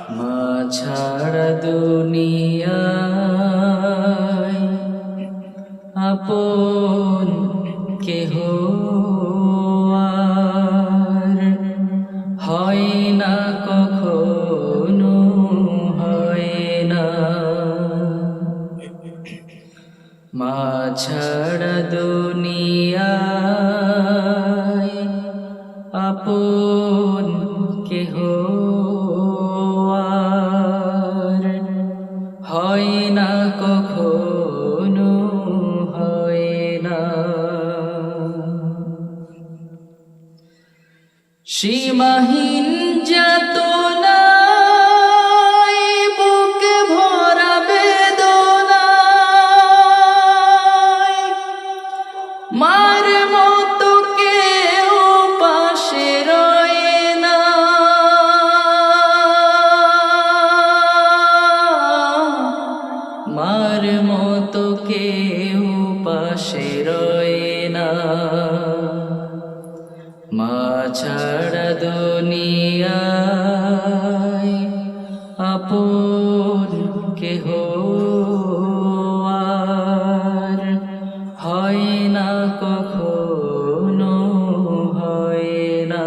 মা ছাড়া দুনিয়ায় আপন কেহ হয় না কখনো হয় না। মা ছাড়া দুনিয়ায় আপন হয় না কখনো হয় না। সীমাহীন পাশে রয়ে না। মা ছাড়া দুনিয়ায় আপন কেহ আর হয় না, কখনো হয় না।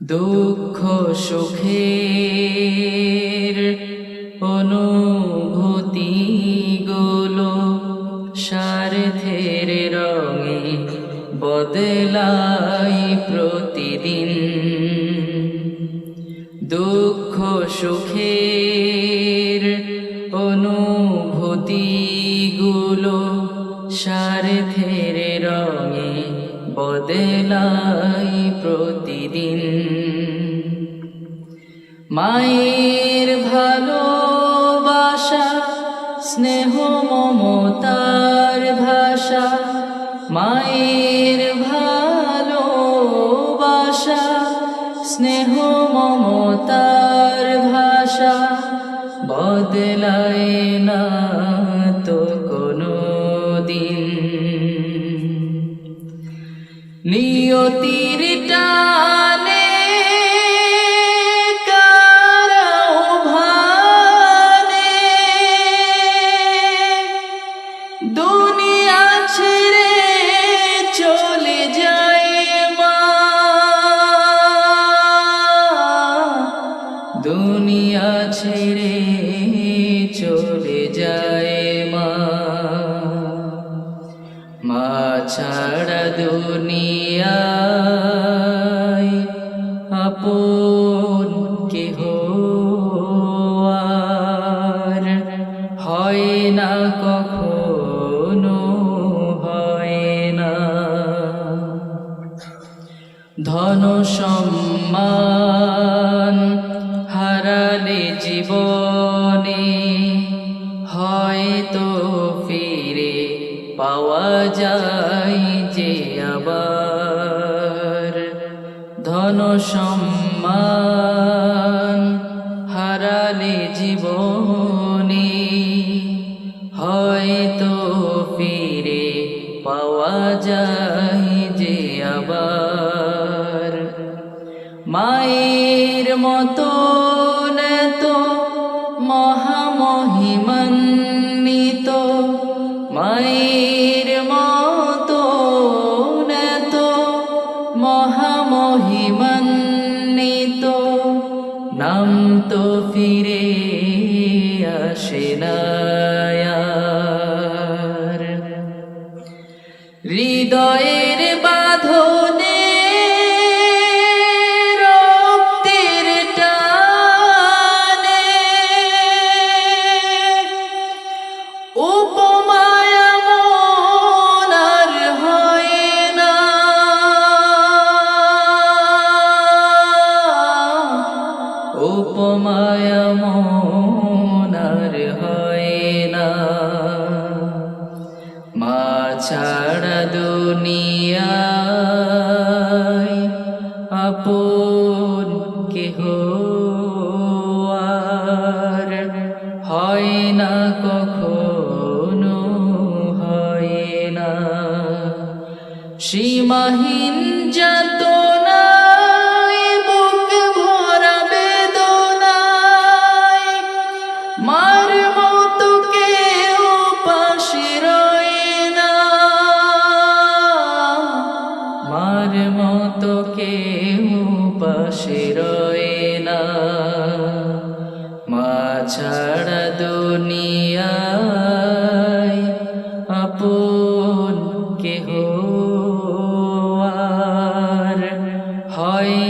দুঃখ সুখের অনুভূতি বদলাই প্রতিদিন। দুঃখ সুখের অনুভূতি গুলো স্বার্থের রঙে বদলাই প্রতিদিন। মায়ের ভালোবাসা স্নেহ মমতার মায়ের ভালোবাসা স্নেহ মমতার ভাষা বদলায় দুনিয়া ছেড়ে চলে যায় মা। ছাড়া দুনিয়ায় আপন কেহ আর হয় না, কখনো হয় না। ধন সম্মান জীবনে হয়তো ফিরে পাওয়া যায় যে আবার ধন সম্মান হারালে জীবনে হয়তো ফিরে পাওয়া যায় যে আবার মায়ের মতো মহামহিমান্বিত মায়ের মতো নাম তো ফিরে আসে না। ছাড়া দুনিয়ায় আপন কেহ আর হয় না কখনো হয় না। সীমাহীন যাতনায় ছাড়া দুনিয়ায় আপন কেহ হয়